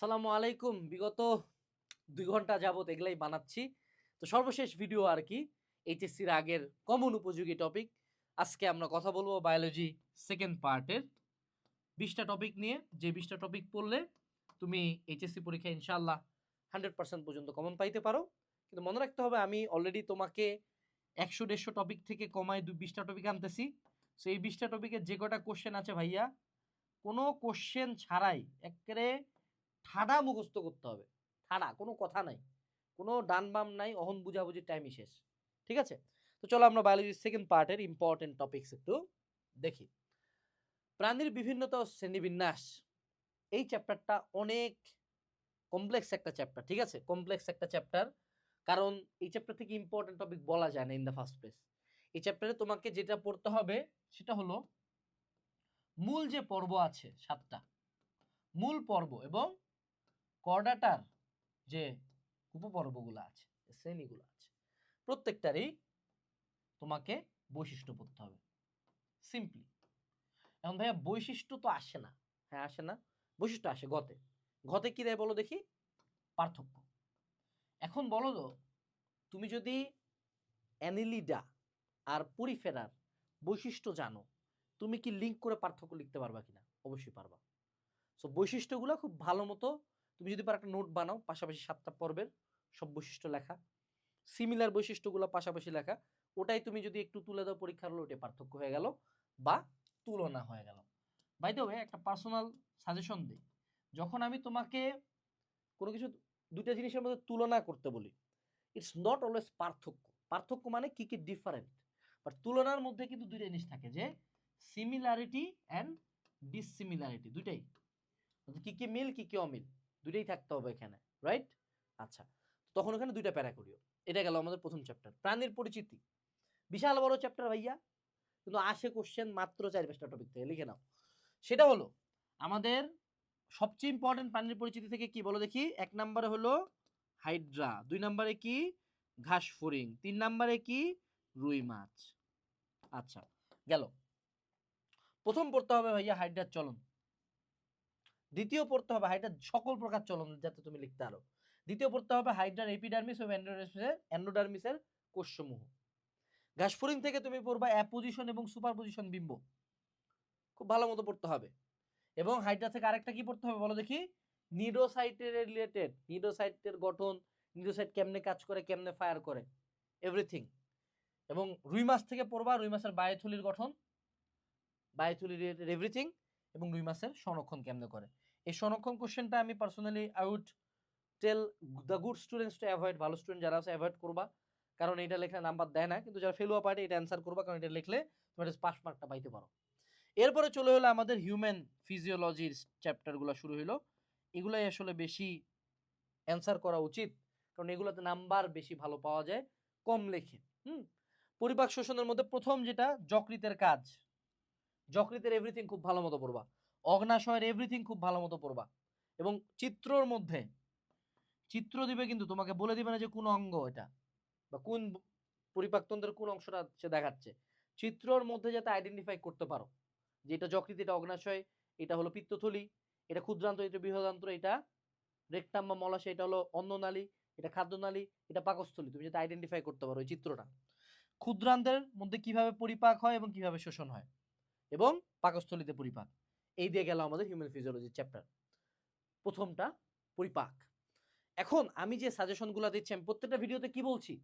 আসসালামু আলাইকুম। বিগত দুই ঘণ্টা যাবত এগুলাই বানাচ্ছি। তো সর্বশেষ ভিডিও আর কি এইচএসসির আগের কমন উপযোগী টপিক আজকে আমরা কথা বলব বায়োলজি সেকেন্ড পার্টের বিশটা টপিক নিয়ে, যে বিশটা টপিক পড়লে তুমি এইচএসসি পরীক্ষা ইনশাল্লাহ হান্ড্রেড পার্সেন্ট পর্যন্ত কমন পাইতে পারো। কিন্তু মনে রাখতে হবে, আমি অলরেডি তোমাকে একশো, দেড়শো টপিক থেকে কমায় দু, বিশটা টপিক আনতেছি। সো এই বিশটা টপিকের যে কটা কোশ্চেন আছে ভাইয়া, কোনো কোশ্চেন ছাড়াই একেবারে ঠাডা মুখস্থ করতে হবে। ঠাডা, কোনো কথা নাই। কোনো ডান বাম নাই, অহন বুঝাবুঝির টাইমই শেষ। ঠিক আছে? তো চলো আমরা বায়োলজির সেকেন্ড পার্টের ইম্পর্টেন্ট টপিকস একটু দেখি। প্রাণীর বিভিন্নতা ও শ্রেণীবিন্যাস। এই চ্যাপ্টারটা অনেক কমপ্লেক্স একটা চ্যাপ্টার ঠিক আছে? কমপ্লেক্স একটা চ্যাপ্টার কারণ এই চ্যাপ্টার থেকে ইম্পর্টেন্ট টপিক বলা যায় না ইন দ্য ফার্স্ট প্লেস এই চ্যাপ্টারে তোমাকে যেটা পড়তে হবে, সেটা হলো মূল যে পর্ব আছে সাতটা, মূল পর্ব এবং কর্ডাটার যে উপপর্বগুলো আছে শ্রেণীগুলো আছে, প্রত্যেকটারই তোমাকে বৈশিষ্ট্য পড়তে হবে। সিম্পলি এখন ভাইয়া বৈশিষ্ট্য তো আসে না। হ্যাঁ আসে না। বৈশিষ্ট্য আসে গতে। গতে কি দেয় বলো দেখি? পার্থক্য। এখন বলো তো, তুমি যদি অ্যানিলিডা আর পরিফেরার বৈশিষ্ট্য জানো, তুমি কি লিঙ্ক করে পার্থক্য লিখতে পারবা কিনা? অবশ্যই পারবা। সো বৈশিষ্ট্যগুলো খুব ভালো মতো তুমি যদি পারো একটা নোট বানাও, পাশাপাশি সাতটা পর্বের সব বৈশিষ্ট্য লেখা। সিমিলার বৈশিষ্ট্যগুলো পাশাপাশি লেখা। ওটাই তুমি যদি একটু তুলে দাও পরীক্ষার হলো ওটা পার্থক্য হয়ে গেল বা তুলনা হয়ে গেল। বাই দ্য ওয়ে একটা পার্সোনাল সাজেশন দিই। যখন আমি তোমাকে কোনো কিছু দুইটা জিনিসের মধ্যে তুলনা করতে বলি ইটস নট অলওয়েজ পার্থক্য। পার্থক্য মানে কি কি ডিফারেন্ট বাট তুলনার মধ্যে কিন্তু দুইটা জিনিস থাকে যে সিমিলারিটি অ্যান্ড ডিসিমিলারিটি দুইটাই। কি কি মিল, কি কি অমিল? দুইটাই থাকতে হবে এখানে রাইট আচ্ছা তখন ওখানে দুইটা প্যারা করিও এটা গেল আমাদের প্রথম চ্যাপ্টার প্রাণীর পরিচিতি। বিশাল বড় চ্যাপ্টার ভাইয়া, কিন্তু আসে কোশ্চেন মাত্র চার পাঁচটা টপিক থেকে, লিখে নাও। সেটা হলো, আমাদের সবচেয়ে ইম্পর্টেন্ট প্রাণীর পরিচিতি থেকে কি বলো দেখি? এক নম্বরে হলো হাইড্রা দুই নম্বরে কি? ঘাস ফড়িং, তিন নম্বরে কি? রুই মাছ। আচ্ছা গেল। প্রথম পড়তে হবে ভাইয়া হাইড্রার চলন। দ্বিতীয় পড়তে হবে হাইড্রার সকল প্রকার চলন যাতে তুমি লিখতে পারো দ্বিতীয় পড়তে হবে হাইড্রার এপিডার্মিস ও অ্যান্ডোডার্মিসের অ্যান্ডোডার্মিসের কোষসমূহ। ঘাসফড়িং থেকে তুমি পড়বা অ্যাপোজিশন এবং সুপার পজিশন বিম্ব। খুব ভালো মতো পড়তে হবে। এবং হাইড্রা থেকে আরেকটা কি পড়তে হবে বলো দেখি? নিডোসাইটের রিলেটেড নিডোসাইটের গঠন নিডোসাইট কেমনে কাজ করে, কেমনে ফায়ার করে এভরিথিং এবং রুই মাছ থেকে পড়বা, রুই মাছের বায়োথলির গঠন বায়োথলি রিলেটেড এভরিথিং এবং রুই মাছের সংরক্ষণ কেমনে করে। এই সংরক্ষণ কোশ্চেনটা আমি personally I would tell the good students to avoid ভালো স্টুডেন্ট যারা আছে অ্যাভয়েড করবা। কারণ এটা লেখলে নাম্বার দেয় না, কিন্তু যারা ফেলুয়া পার্টি এটা অ্যান্সার করবা, কারণ এটা লিখলে তুমি পাস মার্কটা পাইতে পারো। এরপরে চলে হলো আমাদের হিউম্যান ফিজিওলজির চ্যাপ্টারগুলো শুরু হলো এগুলাই আসলে বেশি অ্যান্সার করা উচিত, কারণ এগুলোতে নাম্বার বেশি ভালো পাওয়া যায়, কম লেখে। হুম? পরিপাক শোষণের মধ্যে প্রথম যেটা, যকৃতের কাজ। যকৃতের এভরিথিং খুব ভালো মতো পড়বা। অগ্নাশয়ের এভরিথিং খুব ভালো মতো পড়বা। এবং চিত্রর মধ্যে, চিত্র দিবে কিন্তু তোমাকে বলে দিবে না যে কোন অঙ্গ এটা বা কোন পরিপাকতন্ত্রের কোন অংশটা সে দেখাচ্ছে। চিত্রর মধ্যে যাতে আইডেন্টিফাই করতে পারো যে এটা যকৃত, এটা অগ্নাশয়, এটা হলো পিত্তথলি, এটা ক্ষুদ্রান্ত, এটা বৃহদান্ত, এটা রেকটাম বা মলাশয় এটা হলো অন্ননালী এটা খাদ্যনালী এটা পাকস্থলী। তুমি যাতে আইডেন্টিফাই করতে পারো এই চিত্রটা। ক্ষুদ্রান্তের মধ্যে কীভাবে পরিপাক হয় এবং কীভাবে শোষণ হয়? এবং পাকস্থলীতে পরিপাক। এই দিয়ে গেল আমাদের হিউম্যান ফিজিওলজির চ্যাপ্টার প্রথমটা, পরিপাক। এখন আমি যে সাজেশনগুলো দিচ্ছি, আমি প্রত্যেকটা ভিডিওতে কি বলছি?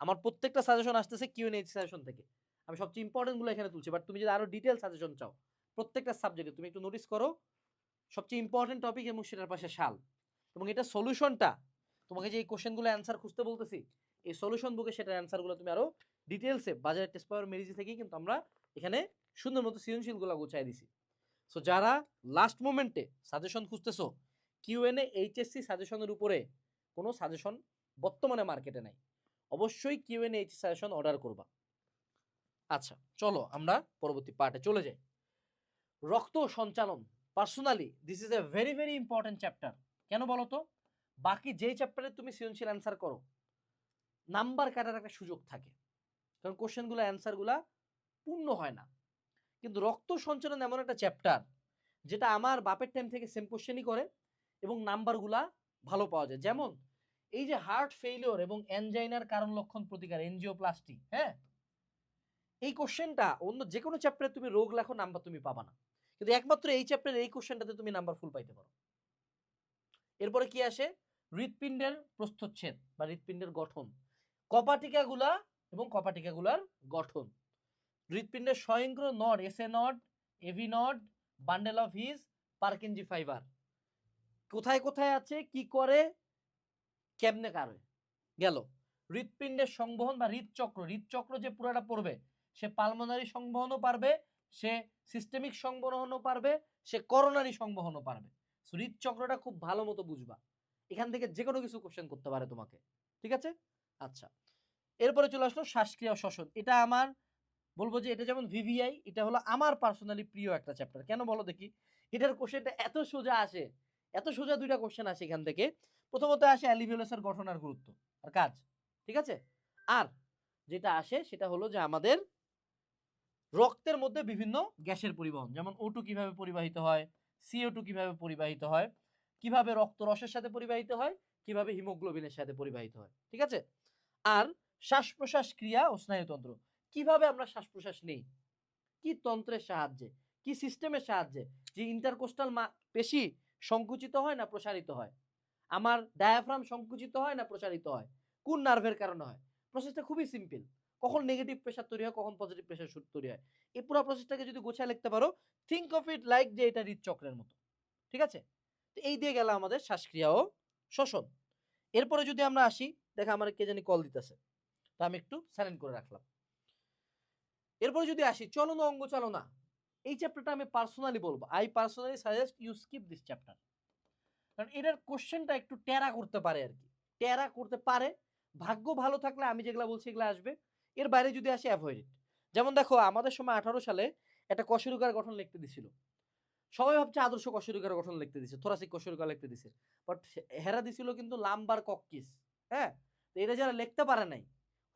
আমার প্রত্যেকটা সাজেশন আসতেছে কিউ এন সাজেশন থেকে। আমি সবচেয়ে ইম্পর্টেন্টগুলো এখানে তুলছি। বাট তুমি যদি আরও ডিটেল সাজেশন চাও, প্রত্যেকটা সাবজেক্টে তুমি একটু নোটিস করো, সবচেয়ে ইম্পর্টেন্ট টপিক এবং সেটার পাশে শাল এবং এটা সলিউশনটা তোমাকে যে এই কোশ্চেনগুলো অ্যান্সার খুঁজতে বলতেছি, এই সলিউশন বুকে সেটার অ্যান্সারগুলো তুমি আরও ডিটেলসে বাজারের টেস্ট পাওয়ার মেরিজি থেকেই কিন্তু আমরা এখানে সুন্দর মতো সৃজনশীলগুলো গুছাই দিছি। সো যারা লাস্ট মোমেন্টে সাজেশন খুঁজতেছো কিউএনএ এইচএসসি সাজেশনের উপরে কোনো সাজেশন বর্তমানে মার্কেটে নাই। অবশ্যই কিউএনএ এইচ সাজেশন অর্ডার করবা। আচ্ছা চলো আমরা পরবর্তী পার্টে চলে যাই। রক্ত সঞ্চালন personally this is a very very important chapter কেন বলো তো? বাকি যেই চ্যাপ্টারে তুমি সৃজনশীল অ্যান্সার করো নাম্বার কাটার একটা সুযোগ থাকে। কারণ কোশ্চেনগুলো অ্যান্সারগুলা পূর্ণ হয় না। কিন্তু রক্ত সঞ্চালন এমন একটা চ্যাপ্টার যেটা আমার বাপের টাইম থেকে সেম কোশ্চেনই করে এবং নাম্বারগুলা ভালো পাওয়া যায়। যেমন এই যে হার্ট ফেইলিওর এবং অ্যানজাইনার কারণ লক্ষণ প্রতিকার এনজিওপ্লাস্টি হ্যাঁ? এই কোশ্চেনটা অন্য যে কোনো চ্যাপ্টারে তুমি রোগ লেখো নাম্বার তুমি পাবা না। কিন্তু একমাত্র এই চ্যাপ্টারের এই কোশ্চেনটাতে তুমি নাম্বার ফুল পাইতে পারো। এরপরে কি আসে? হৃৎপিণ্ডের প্রস্থচ্ছেদ বা হৃৎপিণ্ডের গঠন। কপাটিকাগুলা এবং কপাটিকাগুলার গঠন। হৃৎপিণ্ডের স্বয়ংক্রিয় node SA node AV node bundle of his Purkinje fibre কোথায় কোথায় আছে, কি করে, কেমনে কারে? গেল। হৃৎপিণ্ডের সংবহন বা হৃদচক্র হৃদচক্র যে পুরোটা পড়বে, সে পালমোনারি সংবহনও পারবে, সে সিস্টেমিক সংবহনও পারবে, সে করোনারি সংবহনও পারবে। হৃদচক্রটা খুব ভালো মতো বুঝবা। এখান থেকে যে কোনো কিছু কোশ্চেন করতে পারে তোমাকে। ঠিক আছে? আচ্ছা। এরপরে চলে আসলো শ্বাসক্রিয়া শ্বসন। এটা আমার বলব যে এটা যেমন ভিভিআই এটা হলো আমার পার্সোনালি প্রিয় একটা চ্যাপ্টার কেন বলো দেখি? এটার কোশ্চেনটা এত সোজা আসে, এত সোজা দুইটা কোশ্চেন আসে এখান থেকে। প্রথমত আসে অ্যালিভিউলাসের গঠন আর গুরুত্ব আর কাজ, ঠিক আছে? আর যেটা আসে সেটা হলো যে আমাদের রক্তের মধ্যে বিভিন্ন গ্যাসের পরিবহন, যেমন ওটু কীভাবে পরিবাহিত হয় সিও টু কীভাবে পরিবাহিত হয়, কীভাবে রক্ত রসের সাথে পরিবাহিত হয়, কীভাবে হিমোগ্লোবিনের সাথে পরিবাহিত হয়, ঠিক আছে? আর শ্বাস প্রশ্বাস ক্রিয়া ও স্নায়ুতন্ত্র। কীভাবে আমরা শ্বাস প্রশ্বাস নেই? কি তন্ত্রের সাহায্যে? কি সিস্টেমের সাহায্যে? যে ইন্টারকোস্টাল পেশি সংকুচিত হয় না প্রসারিত হয়? আমার ডায়াফ্রাম সংকুচিত হয় না প্রসারিত হয়? কোন নার্ভের কারণে হয়? প্রসেসটা খুবই সিম্পল কখন নেগেটিভ প্রেশার তৈরি হয়, কখন পজিটিভ প্রেশার তৈরি হয়। এই পুরো প্রসেসটাকে যদি গোছায় লিখতে পারো থিঙ্ক অফ ইট লাইক যে এটা হৃদচক্রের মতো। ঠিক আছে? তো এই দিয়ে গেল আমাদের শ্বাসক্রিয়া ও শ্বসন। এরপরে যদি আমরা আসি, দেখা আমার কে জানি কল দিতেছে। তো আমি একটু সাইলেন্ট করে রাখলাম। এরপরে যদি আসি চলন অঙ্গ চালনা এই চ্যাপ্টারটা আমি পার্সোনালি বলব। I personally suggest you skip this chapter কারণ এটার কোশ্চেনটা একটু টেরা করতে পারে আর কি। টেরা করতে পারে, ভাগ্য ভালো থাকলে আমি যেগুলা বলছি এগুলো আসবে। এর বাইরে যদি আসে অ্যাভয়েড যেমন দেখো, আমাদের সময় আঠারো সালে একটা কশরুকার গঠন লিখতে দিছিল। সবাই ভাবছে আদর্শ কশরুকার গঠন লিখতে দিছে থোরাসিক কশরুকার লিখতে দিছে। বাট হেরা দিছিল কিন্তু লাম্বার কক্কিস হ্যাঁ? তো এটা যারা লিখতে পারে নাই,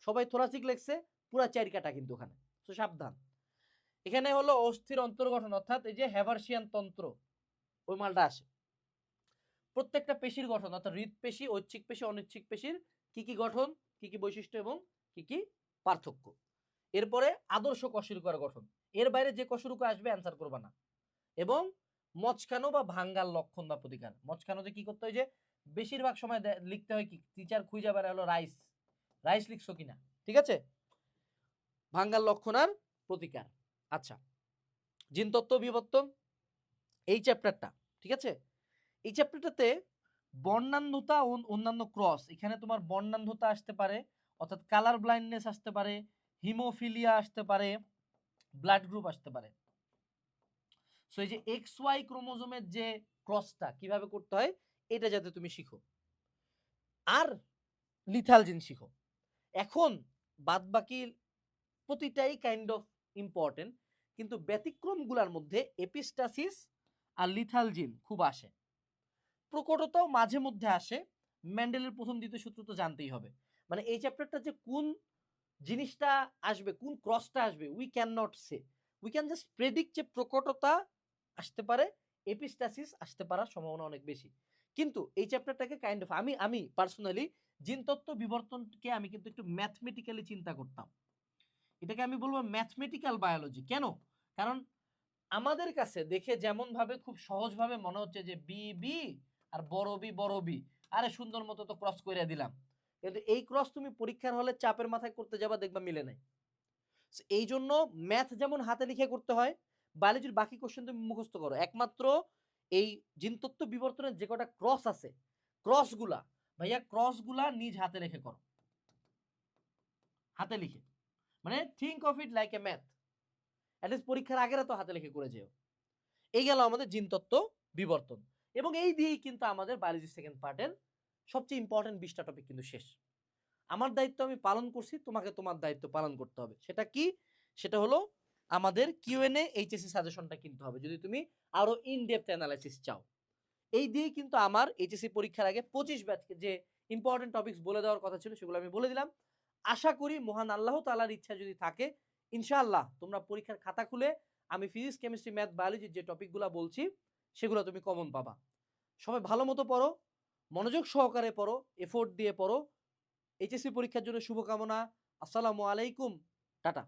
সবাই থোরাসিক লিখছে, পুরা চার কাটা কিন্তু ওখানে। তো সাবধান এখানে হলো অস্থির অন্তর্গঠন অর্থাৎ এই যে হ্যাভার্সিয়ান তন্ত্র, ওই মালটা আসে। প্রত্যেকটা পেশির গঠন, অর্থাৎ হৃদপেশি ঐচ্ছিক পেশি, অনিচ্ছিক পেশির কি কি গঠন, কি কি বৈশিষ্ট্য এবং কি কি পার্থক্য। এরপরে আদর্শ কশরুকার গঠন, এর বাইরে যে কশরুকা আসবে অ্যান্সার করবা না। এবং মচকানো বা ভাঙ্গার লক্ষণ বা প্রতিকার। মচকানোতে কি করতে হয় যে, বেশিরভাগ সময় লিখতে হয় কি টিচার খুঁজে বেড়া হলো রাইস রাইস লিখছো কিনা? ঠিক আছে? ভাঙ্গার লক্ষণ আর প্রতিকার। আচ্ছা জিনতত্ত্ব বিবর্তন এই চ্যাপ্টারটা ঠিক আছে? এই চ্যাপ্টারটাতে বর্ণান্ধতা ও অন্যান্য ক্রস এখানে তোমার বর্ণান্ধতা আসতে পারে, অর্থাৎ কালার ব্লাইন্ডনেস আসতে পারে হিমোফিলিয়া আসতে পারে ব্লাড গ্রুপ আসতে পারে। সো এই যে এক্স ওয়াই ক্রোমোজোমের যে ক্রসটা কীভাবে করতে হয়? এটা যাতে তুমি শিখো। আর লিথাল জিন শিখো। এখন বাদ বাকি প্রতিটাই কাইন্ড অফ ইম্পর্টেন্ট কিন্তু ব্যতিক্রমগুলোর মধ্যে এপিস্টাসিস আর লিথাল জিন খুব আসে। প্রকটতাও মাঝে মধ্যে আসে ম্যান্ডেলের প্রথম দ্বিতীয় সূত্র তো জানতেই হবে। মানে এই চ্যাপ্টারটা যে কোন জিনিসটা আসবে, কোন ক্রসটা আসবে we can not say we can just predict যে প্রকটতা আসতে পারে এপিস্টাসিস আসতে পারার সম্ভাবনা অনেক বেশি। কিন্তু এই চ্যাপ্টারটাকে কাইন্ড অফ আমি আমি পার্সোনালি জিনতত্ত্ব বিবর্তনকে আমি কিন্তু একটু ম্যাথমেটিক্যালি চিন্তা করতাম। এটাকে আমি বলব ম্যাথমেটিক্যাল বায়োলজি কেন? কারণ আমাদের কাছে দেখে যেমন ভাবে খুব সহজভাবে মনে হচ্ছে যে বি বি আর বড় বি বড় বি আরে সুন্দর মতো তো ক্রস করে দিলাম। কিন্তু এই ক্রস তুমি পরীক্ষার হলে চাপের মাথায় করতে যাবা, দেখবা মিলে নাই। এই জন্য ম্যাথ যেমন হাতে লিখে করতে হয় বায়োলজির বাকি কোশ্চেন তুমি মুখস্থ করো। একমাত্র এই জিনতত্ত্ব বিবর্তনের যে কটা ক্রস আছে ক্রসগুলা ভাইয়া ক্রসগুলা নিজ হাতে লিখে করো। হাতে লিখে। মানে think of it like a math at least পরীক্ষার আগেরা তো হাতে লিখে করে যেও। এই গেল আমাদের জিনতত্ত্ব বিবর্তন। এবং এই দিয়েই কিন্তু আমাদের বায়োলজি সেকেন্ড পার্টের সবচেয়ে ইম্পর্টেন্ট বিশটা টপিক কিন্তু শেষ। আমার দায়িত্ব আমি পালন করছি, তোমাকে তোমার দায়িত্ব পালন করতে হবে। সেটা কি? সেটা হলো আমাদের কিউএনএ এইচএসসি সাজেশনটা কিনতে হবে। যদি তুমি আরও ইন ডেপথ অ্যানালাইসিস চাও। এই দিয়ে কিন্তু আমার এইচএসসি পরীক্ষার আগে পঁচিশ ব্যাচকে যে ইম্পর্টেন্ট টপিকস বলে দেওয়ার কথা ছিল, সেগুলো আমি বলে দিলাম। আশা করি মহান আল্লাহ তালার ইচ্ছা যদি থাকে, ইনশাআল্লাহ তোমরা পরীক্ষার খাতা খুলে আমি ফিজিক্স কেমিস্ট্রি ম্যাথ বায়োলজির যে টপিকগুলো বলছি, সেগুলো তুমি কমন পাবা। সবাই ভালো মতো পড়ো, মনোযোগ সহকারে পড়ো এফোর্ট দিয়ে পড়ো। এইচএসসি পরীক্ষার জন্য শুভকামনা, আসসালামু আলাইকুম, টাটা।